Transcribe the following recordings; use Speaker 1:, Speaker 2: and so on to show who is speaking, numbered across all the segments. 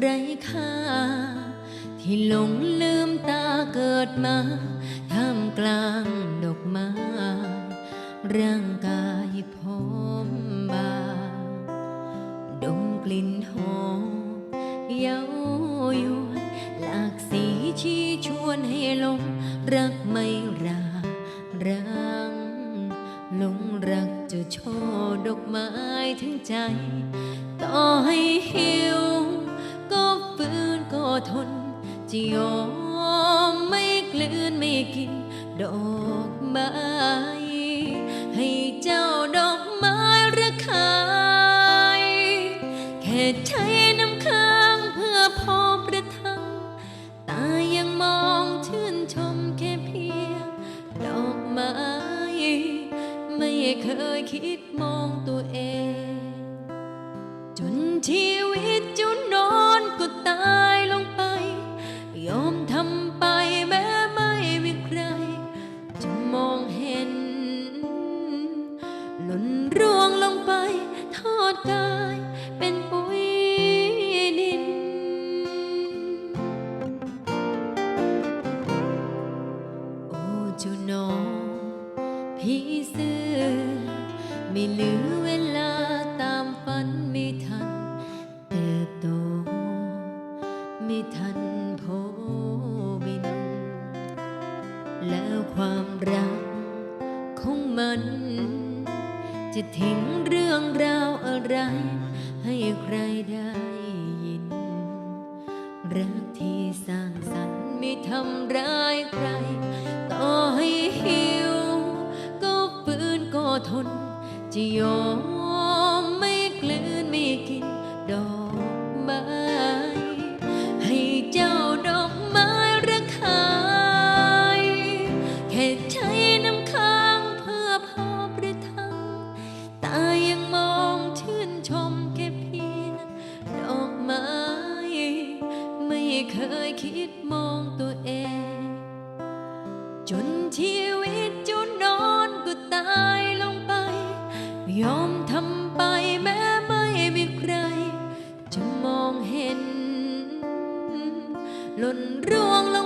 Speaker 1: ไร้ค่า ที่หลงลืมตาเกิดมาท่ามกลางดอกไม้ร่างกายผอมบางดมกลิ่นหอมเย้ายวนหลากสีชี้ชวนให้หลงรักไม่รารังลงรักจะช่อดอกไม้ทั้งใจ ต่อให้หิว ทน จะยอมไม่กลืนไม่กิน ดอกไม้ ให้เจ้าดอกไม้ระคายแค่ใช้น้ำค้างเพื่อพอประทัง ตายังมองชื่นชมแค่เพียง ดอกไม้ ไม่เคยคิดมองตัวเอง จนชีวิตจ จุนอพี่เสื้อ ไม่เหลือเวลาตามฝันไม่ทัน เติบโต ไม่ทันโพบิน แล้วความรักของมัน จะทิ้งเรื่องราวอะไร ให้ใครได้ยิน รักที่สร้างสรรค์ไม่ทำร้ายใคร ทน จะยอมไม่กลืนไม่กินดอกไม้ให้เจ้าดอกไม้ระคายแค่ใช้น้ำค้างเพื่อพอประทังตายังมองชื่นชมแค่เพียงดอกไม้ ไม่เคยคิดมองตัวเอง จนชี ยอมทำไปแม้ไม่มีใคร จะมองเห็น หล่นร่วงลง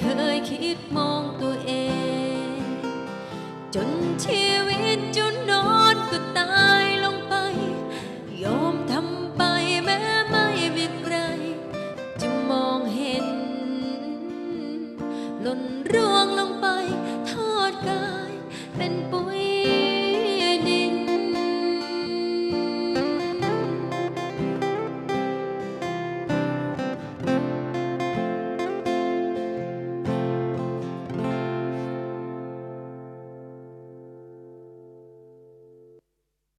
Speaker 1: เคยคิดมองตัวเอง จนชีวิตจุนนอนก็ตายลงไป ยอมทำไปแม้ไม่มีใคร จะมองเห็น หล่นร่วงลงไป ทอดกายเป็นปุ๋